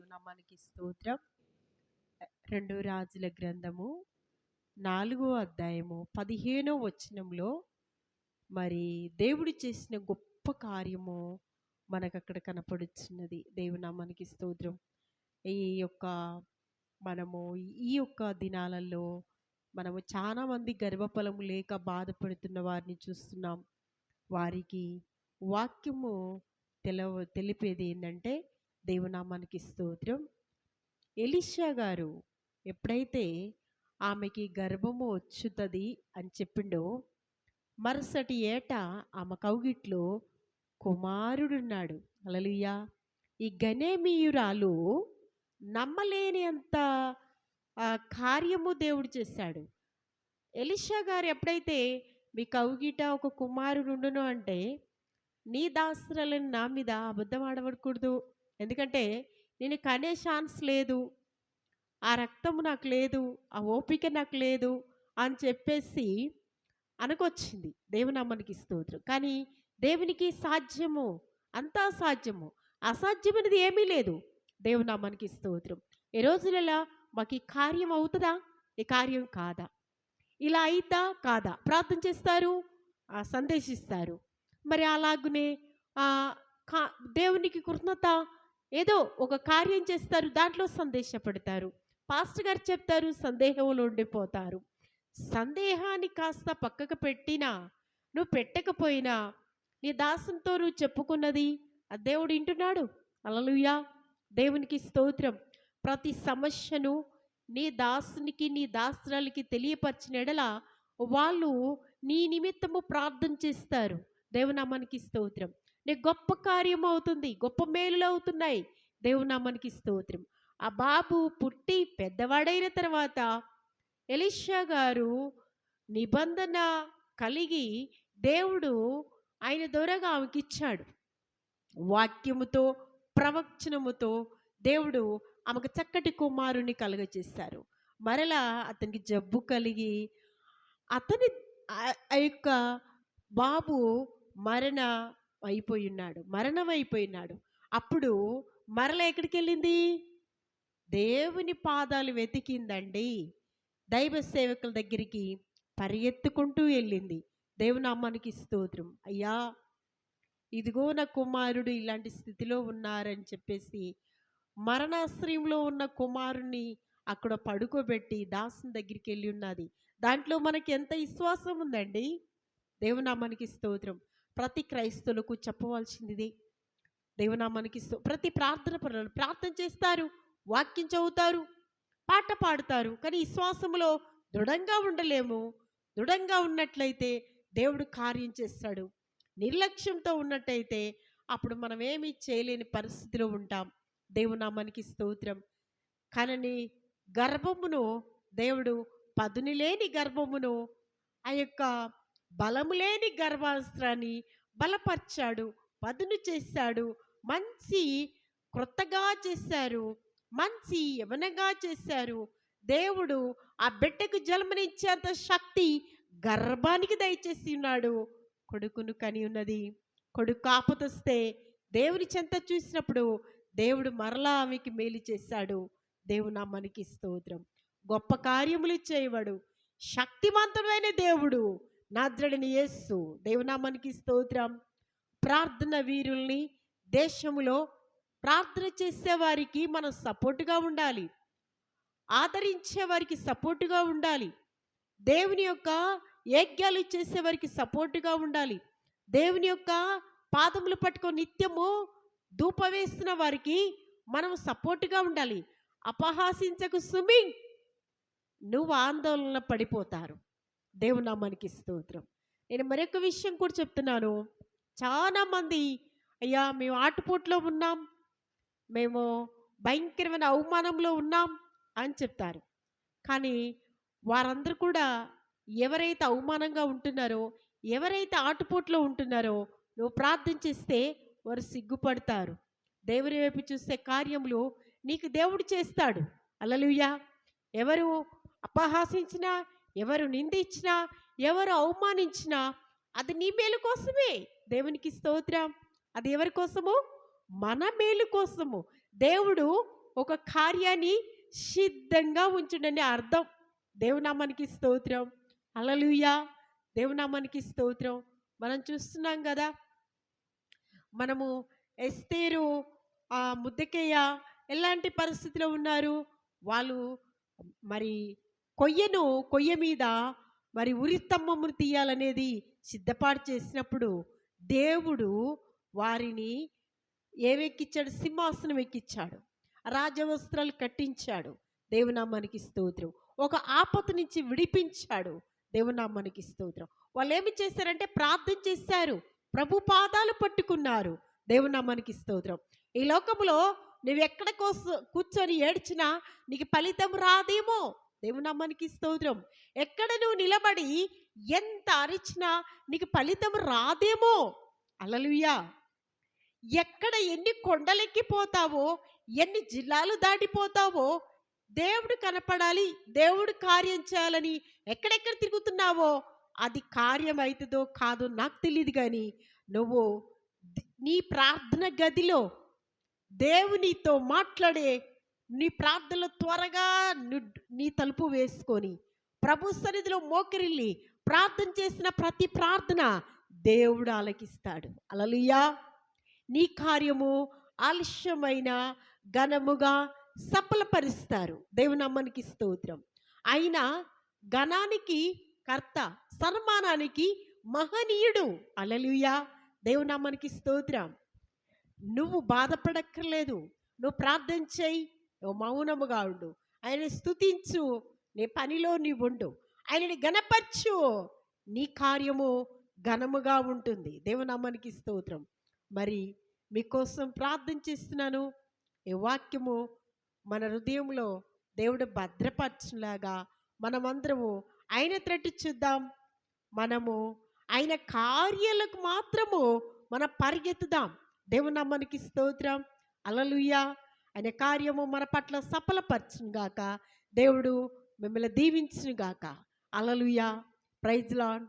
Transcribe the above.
దేవునామానికి స్తోత్రం. రెండు రాజుల గ్రంథము నాలుగో అధ్యాయము పదిహేనో వచనంలో మరి దేవుడు చేసిన గొప్ప కార్యము మనకు అక్కడ కనపడుచున్నది దేవునామానికి స్తోత్రం. ఈ యొక్క మనము ఈ యొక్క దినాలలో మనము చాలా మంది గర్భఫలము లేక బాధపడుతున్న వారిని చూస్తున్నాం. వారికి వాక్యము తెలవ తెలిపేది ఏంటంటే దేవునామానికి స్తోత్రం. ఎలిషా గారు ఎప్పుడైతే ఆమెకి గర్భము వచ్చుతుంది అని చెప్పిండో మరుసటి ఏట ఆమె కౌగిట్లో కుమారుడున్నాడు. అలలుయ్యా ఈ గణేమీయురాలు నమ్మలేని అంత కార్యము దేవుడు చేశాడు. ఎలిషా గారు ఎప్పుడైతే మీ కౌగిట ఒక కుమారుడు ఉండును అంటే నీ దాసరాలను నా మీద అబద్ధం ఆడబడకూడదు. ఎందుకంటే నేను కనే ఛాన్స్ లేదు ఆ రక్తము నాకు లేదు ఆ ఓపిక నాకు లేదు అని చెప్పేసి అనుకొచ్చింది దేవునమ్మనికి స్తోత్రం. కానీ దేవునికి సాధ్యము అంతా సాధ్యము. అసాధ్యమైనది ఏమీ లేదు దేవునామానికి స్తోత్రం. ఈ రోజులలో మాకు ఈ కార్యం అవుతుందా? ఈ కార్యం కాదా? ఇలా అయితా కాదా? ప్రార్థన చేస్తారు? ఆ, సందేశిస్తారు. మరి అలాగునే కా దేవునికి కృతజ్ఞత ఏదో ఒక కార్యం చేస్తారు దాంట్లో సందేశపడతారు. పాస్టర్ గారు చెప్తారు సందేహంలో ఉండిపోతారు. సందేహాన్ని కాస్త పక్కకు పెట్టినా నువ్వు పెట్టకపోయినా నీ దాసంతో నువ్వు చెప్పుకున్నది ఆ దేవుడు వింటున్నాడు. అలలుయా. దేవునికి స్తోత్రం. ప్రతి సమస్యను నీ దాసునికి నీ దాసురాలకి తెలియపరిచిన ఎడల వాళ్ళు నీ నిమిత్తము ప్రార్థన చేస్తారు. దేవునామానికి స్తోత్రం. నీకు గొప్ప కార్యం అవుతుంది గొప్ప మేలులు అవుతున్నాయి. దేవునామానికి స్తోత్రం. ఆ బాబు పుట్టి పెద్దవాడైన తర్వాత ఎలిషా గారు నిబంధన కలిగి దేవుడు ఆయన దొరగా ఆమెకి ఇచ్చాడు వాక్యముతో ప్రవచనముతో దేవుడు ఆమెకు చక్కటి కుమారుని కలుగజేశారు. మరలా అతనికి జబ్బు కలిగి అతని ఆ యొక్క బాబు మరణ అయిపోయి ఉన్నాడు మరణం అయిపోయినాడు అప్పుడు మరల ఎక్కడికి వెళ్ళింది దేవుని పాదాలు వెతికిందండి. దైవ సేవకుల దగ్గరికి పరిగెత్తుకుంటూ వెళ్ళింది. దేవునామానికి స్తోత్రం. అయ్యా ఇదిగో నా కుమారుడు ఇలాంటి స్థితిలో ఉన్నారని చెప్పేసి మరణాశ్రయంలో ఉన్న కుమారుని అక్కడ పడుకోబెట్టి దాసుని దగ్గరికి వెళ్ళి ఉన్నది. దాంట్లో మనకి ఎంత విశ్వాసం ఉందండి? దేవునామానికి స్తోత్రం. ప్రతి క్రైస్తవులకు చెప్పవలసింది దేవునామానికి ప్రతి ప్రార్థన పనులు ప్రార్థన చేస్తారు వాక్యం చదువుతారు పాట పాడుతారు కానీ విశ్వాసములో దృఢంగా ఉండలేము. దృఢంగా ఉన్నట్లయితే దేవుడు కార్యం చేస్తాడు. నిర్లక్ష్యంతో ఉన్నట్టయితే అప్పుడు మనం ఏమీ చేయలేని పరిస్థితిలో ఉంటాం. దేవునామానికి స్తోత్రం. కనని గర్భమును దేవుడు పదుని లేని గర్భమును ఆ యొక్క బలము లేని గర్భాస్త్రాన్ని బలపరిచాడు పదును చేశాడు మంచి క్రొత్తగా చేశారు మంచి యవనగా చేశారు. దేవుడు ఆ బిడ్డకు జన్మనిచ్చేంత శక్తి గర్భానికి దయచేసి ఉన్నాడు. కొడుకును కని ఉన్నది. కొడుకు ఆపదొస్తే దేవుని చెంత చూసినప్పుడు దేవుడు మరలా ఆమెకి మేలు చేశాడు. దేవునామానికి స్తోత్రం. గొప్ప కార్యములు చేయవాడు. శక్తివంతుడైన దేవుడు నాద్రడిని యేస్సు దేవునామానికి స్తోత్రం. ప్రార్థన వీరుల్ని దేశములో ప్రార్థన చేసేవారికి మనం సపోర్టుగా ఉండాలి. ఆదరించే వారికి సపోర్టుగా ఉండాలి. దేవుని యొక్క యజ్ఞాలు చేసేవారికి సపోర్టుగా ఉండాలి. దేవుని యొక్క పాదములు పట్టుకొని నిత్యము ధూప వేస్తున్న వారికి మనం సపోర్టుగా ఉండాలి. అపహాసించకు సుమి నువ్వు ఆందోళన పడిపోతారు దేవునామానికి స్తోత్రం. నేను మరొక విషయం కూడా చెప్తున్నాను. చాలా మంది అయ్యా మేము ఆటుపోట్లో ఉన్నాం. మేము భయంకరమైన అవమానంలో ఉన్నాం అని చెప్తారు. కానీ వారందరూ కూడా ఎవరైతే అవమానంగా ఉంటున్నారో ఎవరైతే ఆటుపోట్లో ఉంటున్నారో నువ్వు ప్రార్థన చేస్తే వారు సిగ్గుపడతారు. దేవుని వైపు చూసే కార్యములు నీకు దేవుడు చేస్తాడు. అలలుయ్యా ఎవరు అపహాసించినా ఎవరు నిందించినా ఎవరు అవమానించినా అది నీ మేలు కోసమే. దేవునికి స్తోత్రం. అది ఎవరి కోసము? మన మేలు కోసము. దేవుడు ఒక కార్యాన్ని సిద్ధంగా ఉంచుడని అర్థం. దేవునామానికి స్తోత్రం. అలలుయా దేవునామానికి స్తోత్రం. మనం చూస్తున్నాం కదా మనము ఎస్తేరు ఆ ముద్దకయ్య ఎలాంటి పరిస్థితిలో ఉన్నారు? వాళ్ళు మరి కొయ్యను కొయ్య మీద మరి ఉరిత్తమ్మమును తీయాలనేది సిద్ధపాటు చేసినప్పుడు దేవుడు వారిని ఏమెక్కిచ్చాడు సింహాసనం ఎక్కిచ్చాడు. రాజవస్త్రాలు కట్టించాడు. దేవునామానికి స్తోత్రం. ఒక ఆపత నుంచి విడిపించాడు. దేవునామానికి స్తోత్రం. వాళ్ళు ఏమి చేశారంటే ప్రార్థన చేశారు. ప్రభు పాదాలు పట్టుకున్నారు. దేవునామానికి స్తోత్రం. ఈ లోకంలో నువ్వు ఎక్కడ కోసం కూర్చొని ఏడ్చినా నీకు ఫలితం రాదేమో. దేవునామానికి స్తోత్రం. ఎక్కడ నువ్వు నిలబడి ఎంత అరిచినా నీకు ఫలితం రాదేమో. అలలుయ్యా ఎక్కడ ఎన్ని కొండలెక్కిపోతావో ఎన్ని జిల్లాలు దాటిపోతావో దేవుడు కనపడాలి దేవుడు కార్యం చేయాలని ఎక్కడెక్కడ తిరుగుతున్నావో అది కార్యం అవుతుందో కాదో నాకు తెలియదు కానీ నువ్వు నీ ప్రార్థన గదిలో దేవునితో మాట్లాడే నీ ప్రార్థనలు త్వరగా నీ తలుపు వేసుకొని ప్రభు సన్నిధిలో మోకరిల్లి ప్రార్థన చేసిన ప్రతి ప్రార్థన దేవుడు ఆలకిస్తాడు. అలలుయా నీ కార్యము ఆలస్యమైన ఘనముగా సఫలపరుస్తారు. దేవునమ్మనికి స్తోత్రం. అయినా ఘనానికి కర్త సన్మానానికి మహనీయుడు. అలలుయా దేవునమ్మనికి స్తోత్రం. నువ్వు బాధపడక్కర్లేదు. నువ్వు ప్రార్థన చేయి. మౌనముగా ఉండు. ఆయన స్తుతించు. నీ పనిలో నీవు ఉండు ఆయనని గణపరచు నీ కార్యము ఘనముగా ఉంటుంది. దేవునామానికి స్తోత్రం. మరి మీకోసం ప్రార్థన చేస్తున్నాను. ఈ వాక్యము మన హృదయంలో దేవుడు భద్రపరచులాగా మనమందరము ఆయన త్రట్టు చూద్దాం. మనము ఆయన కార్యాలకు మాత్రము మన పరిగెత్తుదాం. దేవునమ్మనికి స్తోత్రం. అలలుయ్యా అనే కార్యము మన పట్ల సఫలపరచును గాక దేవుడు మిమ్మల్ని దీవించును గాక అలలుయా ప్రైజ్లాన్